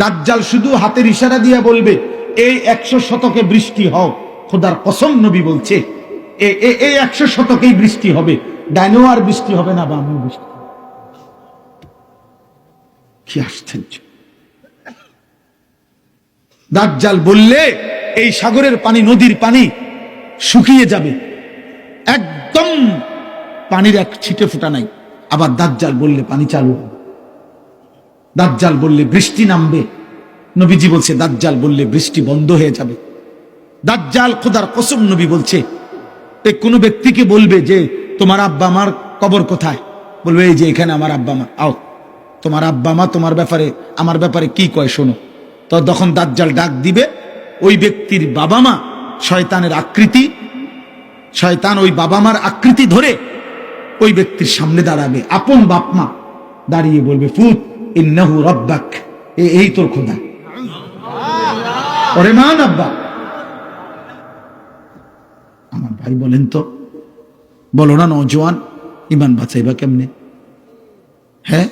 দাজ্জাল শুধু হাতের ইশারা দিয়া বলবে, এই একশো শতকে বৃষ্টি হও। খোদার কসম নবী বলছে এই একশো শতকেই বৃষ্টি হবে। ডাইনো আর বৃষ্টি হবে না, বামেও বৃষ্টি। কি আশ্চর্য। দাজ্জাল বললে, এই সাগরের পানি নদীর পানি শুকিয়ে যাবে। একদম পানির এক ছিটে ফোটা নাই। আবার দাজ্জাল বললে, পানি চালু হবে। দাজ্জাল বললে বৃষ্টি নামবে। নবীজি বলছে, দাজ্জাল বললে বৃষ্টি বন্ধ হয়ে যাবে। দাজ্জাল খোদার কসম নবী বলছে, এ কোনো ব্যক্তিকে বলবে যে, তোমার আব্বা আমার কবর কোথায়? বলবে, এই যে এখানে আমার আব্বা মা, আও, তোমার আব্বা মা তোমার ব্যাপারে, আমার ব্যাপারে কি কয় শোনো। তো তখন দাজ্জাল ডাক দিবে, ওই ব্যক্তির বাবা মা শয়তানের আকৃতি, শয়তান ওই বাবা মার আকৃতি ধরে ওই ব্যক্তির সামনে দাঁড়াবে। আপন বাপ মা দাঁড়িয়ে বলবে ফুত ইন্নাহু রব্বাক। এই তোর খোদা। ওরে মান আব্বা আমার ভাই বলেন তো, বলো না নজওয়ান ইমান বাঁচাইবা কেমনে? হ্যাঁ?